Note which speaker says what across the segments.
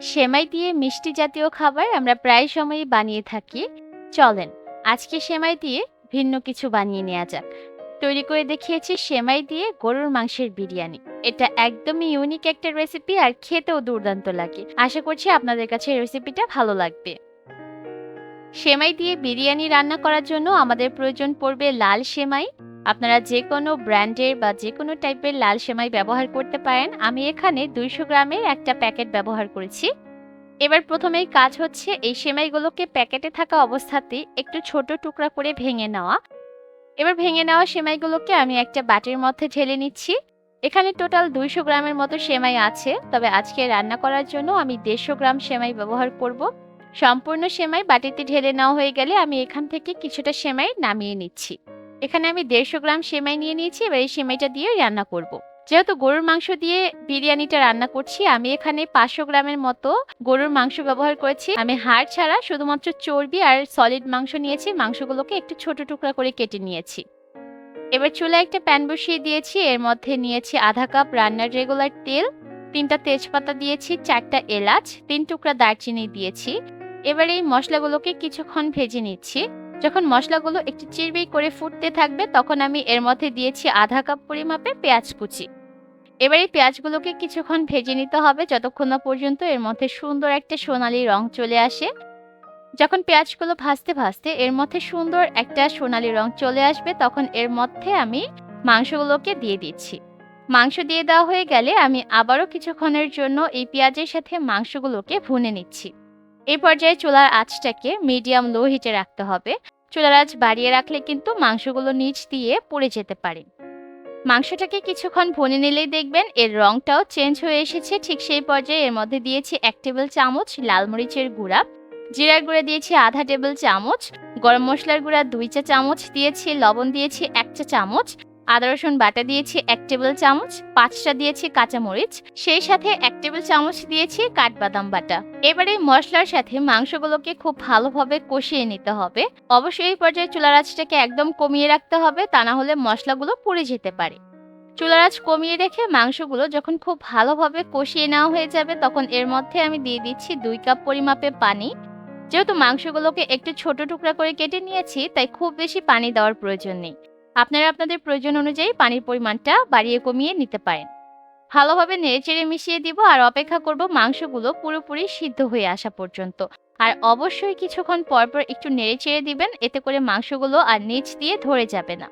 Speaker 1: সেমাই দিয়ে মিষ্টি জাতীয় খাবার আমরা প্রায় সময়ই বানিয়ে থাকি। চলেন, আজকে সেমাই দিয়ে ভিন্ন কিছু বানিয়ে নেওয়া যাক। তৈরি করে দেখিয়েছি সেমাই দিয়ে গরুর মাংসের বিরিয়ানি। এটা একদমই ইউনিক একটা রেসিপি আর খেতেও দুর্দান্ত লাগে। আশা করছি আপনাদের কাছে রেসিপিটা ভালো লাগবে। সেমাই দিয়ে বিরিয়ানি রান্না করার জন্য আমাদের প্রয়োজন পড়বে লাল সেমাই আপনারা যে কোনো ব্র্যান্ডের বা যে কোনো টাইপের লাল সেমাই ব্যবহার করতে পারেন। আমি এখানে দুইশো গ্রামের একটা প্যাকেট ব্যবহার করেছি। এবার প্রথমেই কাজ হচ্ছে এই সেমাইগুলোকে প্যাকেটে থাকা অবস্থাতেই একটু ছোট টুকরা করে ভেঙে নেওয়া। এবার ভেঙে নেওয়া সেমাইগুলোকে আমি একটা বাটির মধ্যে ঢেলে নিচ্ছি। এখানে টোটাল দুইশো গ্রামের মতো সেমাই আছে। তবে আজকে রান্না করার জন্য আমি দেড়শো গ্রাম সেমাই ব্যবহার করব। সম্পূর্ণ সেমাই বাটিতে ঢেলে নেওয়া হয়ে গেলে আমি এখান থেকে কিছুটা সেমাই নামিয়ে নিচ্ছি। এখানে আমি দেড়শো গ্রাম সেমাই নিয়ে নিয়েছি, এবার এই সেমাইটা দিয়ে রান্না করব। যেহেতু গরুর মাংস দিয়ে বিরিয়ানিটা রান্না করছি, আমি এখানে পাঁচশো গ্রামের মতো গরুর মাংস ব্যবহার করেছি। আমি হাড় ছাড়া শুধুমাত্র চর্বি আর সলিড মাংস নিয়েছি, মাংসগুলোকে একটু ছোট টুকরা করে কেটে নিয়েছি। এবার চুলায় একটা প্যান বসিয়ে দিয়েছি, এর মধ্যে নিয়েছি আধা কাপ রান্নার রেগুলার তেল, তিনটা তেজপাতা দিয়েছি, চারটা এলাচ, তিন টুকরা দারচিনি দিয়েছি। এবার এই মশলাগুলোকে কিছুক্ষণ ভেজে নিচ্ছি। যখন মশলাগুলো একটু চিরবির করে ফুটতে থাকবে, তখন আমি এর মধ্যে দিয়েছি আধা কাপ পরিমাপে পেঁয়াজ কুচি। এবার এই পেঁয়াজগুলোকে কিছুক্ষণ ভেজে নিতে হবে, যতক্ষণ না পর্যন্ত এর মধ্যে সুন্দর একটা সোনালি রং চলে আসে। যখন পেঁয়াজগুলো ভাজতে ভাজতে এর মধ্যে সুন্দর একটা সোনালী রং চলে আসবে, তখন এর মধ্যে আমি মাংসগুলোকে দিয়ে দিচ্ছি। মাংস দিয়ে দেওয়া হয়ে গেলে আমি আবারও কিছুক্ষণের জন্য এই পেঁয়াজের সাথে মাংসগুলোকে ভুনে নিচ্ছি। এই পর্যায়ে চুলার আঁচটাকে মিডিয়াম লো হিটে রাখতে হবে। চুলার আঁচ বাড়িয়ে রাখলে কিন্তু মাংসগুলো নিচ দিয়ে পড়ে যেতে পারে। মাংসটাকে কিছুক্ষণ ভুনে নিলেই দেখবেন এর রংটাও চেঞ্জ হয়ে এসেছে। ঠিক সেই পর্যায়ে এর মধ্যে দিয়েছি এক টেবিল চামচ লাল মরিচের গুঁড়া। জিরার গুঁড়া দিয়েছি আধা টেবিল চামচ। গরম মশলার গুঁড়া দুই চা চামচ দিয়েছি। লবণ দিয়েছি এক চা চামচ। আদা, রসুন বাটা দিয়েছি এক টেবিল চামচ, পাঁচটা দিয়েছি কাঁচামরিচ, সেই সাথে এক টেবিল চামচ দিয়েছি কাঠবাদাম বাটা। এবারে মশলার সাথে মাংসগুলোকে খুব ভালোভাবে কষিয়ে নিতে হবে। অবশ্যই এই পর্যায়ে চুলার আঁচটাকে একদম কমিয়ে রাখতে হবে, তা না হলে মশলাগুলো পুড়ে যেতে পারে। চুলার আঁচ কমিয়ে রেখে মাংসগুলো যখন খুব ভালোভাবে কষিয়ে নেওয়া হয়ে যাবে, তখন এর মধ্যে আমি দিয়ে দিচ্ছি দুই কাপ পরিমাপে পানি। যেহেতু মাংসগুলোকে একটু ছোট টুকরা করে কেটে নিয়েছি, তাই খুব বেশি পানি দেওয়ার প্রয়োজন নেই। আপনারা আপনাদের প্রয়োজন অনুযায়ী পানির পরিমাণটা বাড়িয়ে কমিয়ে নিতে পারেন। ভালোভাবে নেড়েচেড়ে মিশিয়ে দিব আর অপেক্ষা করব মাংসগুলো পুরোপুরি সিদ্ধ হয়ে আসা পর্যন্ত। আর অবশ্যই কিছুক্ষণ পরপর একটু নেড়েচেড়ে দিবেন, এতে করে মাংসগুলো আর নিচ দিয়ে ধরে যাবে না।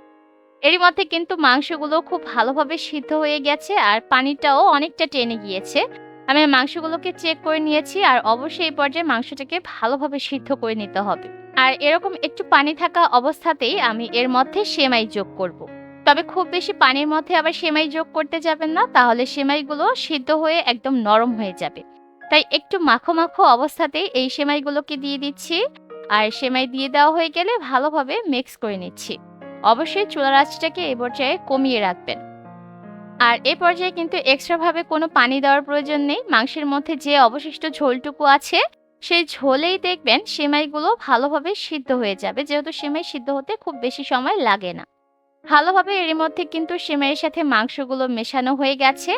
Speaker 1: এরই মধ্যে কিন্তু মাংসগুলো খুব ভালোভাবে সিদ্ধ হয়ে গেছে আর পানিটাও অনেকটা টেনে গিয়েছে। আমি মাংসগুলোকে চেক করে নিয়েছি আর অবশ্যই এই পর্যায়ে মাংসটাকে ভালোভাবে সিদ্ধ করে নিতে হবে। আর এরকম একটু পানি থাকা অবস্থাতেই আমি এর মধ্যে সেমাই যোগ করব। তবে খুব বেশি পানির মধ্যে আবার সেমাই যোগ করতে যাবেন না, তাহলে সেমাইগুলো সিদ্ধ হয়ে একদম নরম হয়ে যাবে। তাই একটু মাখো মাখো অবস্থাতেই এই সেমাইগুলোকে দিয়ে দিচ্ছি। আর সেমাই দিয়ে দেওয়া হয়ে গেলে ভালোভাবে মিক্স করে নিচ্ছি। অবশ্যই চুলার আঁচটাকে এ পর্যায়ে কমিয়ে রাখবেন। আর এ পর্যায়ে কিন্তু এক্সট্রাভাবে কোনো পানি দেওয়ার প্রয়োজন নেই। মাংসের মধ্যে যে অবশিষ্ট ঝোলটুকু আছে সেই ঝোলেই দেখবেন সেমাইগুলো ভালোভাবে সিদ্ধ হয়ে যাবে। যেহেতু সেমাই সিদ্ধ হতে খুব বেশি সময় লাগে না। ভালোভাবে এর মধ্যে কিন্তু সেমাইয়ের সাথে মাংসগুলো মেশানো হয়ে গেছে।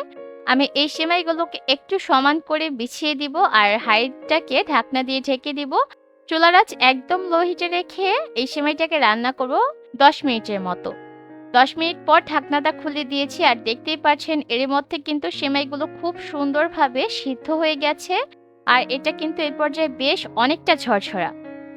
Speaker 1: আমি এই সেমাইগুলোকে একটু সমান করে বিছিয়ে দিব আর হাইটটাকে ঢাকনা দিয়ে ঢেকে দিব। চুলারাজ একদম লো হিটে রেখে এই সেমাইটাকে রান্না করব দশ মিনিটের মতো। দশ মিনিট পর ঢাকনাটা খুলে দিয়েছি আর দেখতেই পাচ্ছেন এর মধ্যে কিন্তু সেমাইগুলো খুব সুন্দরভাবে সিদ্ধ হয়ে গেছে। আর এটা কিন্তু এই পর্যায়ে বেশ অনেকটা ঝরঝরা।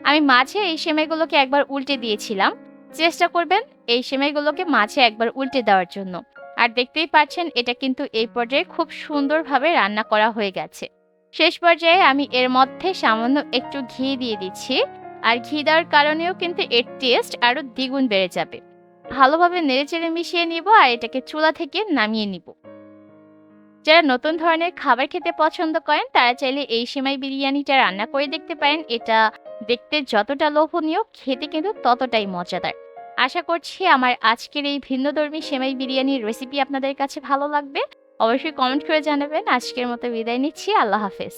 Speaker 1: আমি মাঝে এই সেমাইগুলোকে একবার উল্টে দিয়েছিলাম। চেষ্টা করবেন এই সেমাইগুলোকে মাঝে একবার উল্টে দেওয়ার জন্য। আর দেখতেই পাচ্ছেন, এটা কিন্তু এই পর্যায়ে খুব সুন্দরভাবে রান্না করা হয়ে গেছে। শেষ পর্যায়ে আমি এর মধ্যে সামান্য একটু ঘি দিয়ে দিচ্ছি। আর ঘি দেওয়ার কারণেও কিন্তু এর টেস্ট আরও দ্বিগুণ বেড়ে যাবে। ভালোভাবে নেড়েচেড়ে মিশিয়ে নিব আর এটাকে চুলা থেকে নামিয়ে নিব। যারা নতুন ধরনের খাবার খেতে পছন্দ করেন, তারা চাইলে এই সেমাই বিরিয়ানিটা রান্না করে দেখতে পারেন। এটা দেখতে যতটা লোভনীয়, খেতে কিন্তু ততটাই মজাদার। আশা করছি আমার আজকের এই ভিন্নধর্মী সেমাই বিরিয়ানির রেসিপি আপনাদের কাছে ভালো লাগবে। অবশ্যই কমেন্ট করে জানাবেন। আজকের মতো বিদায় নিচ্ছি। আল্লাহ হাফেজ।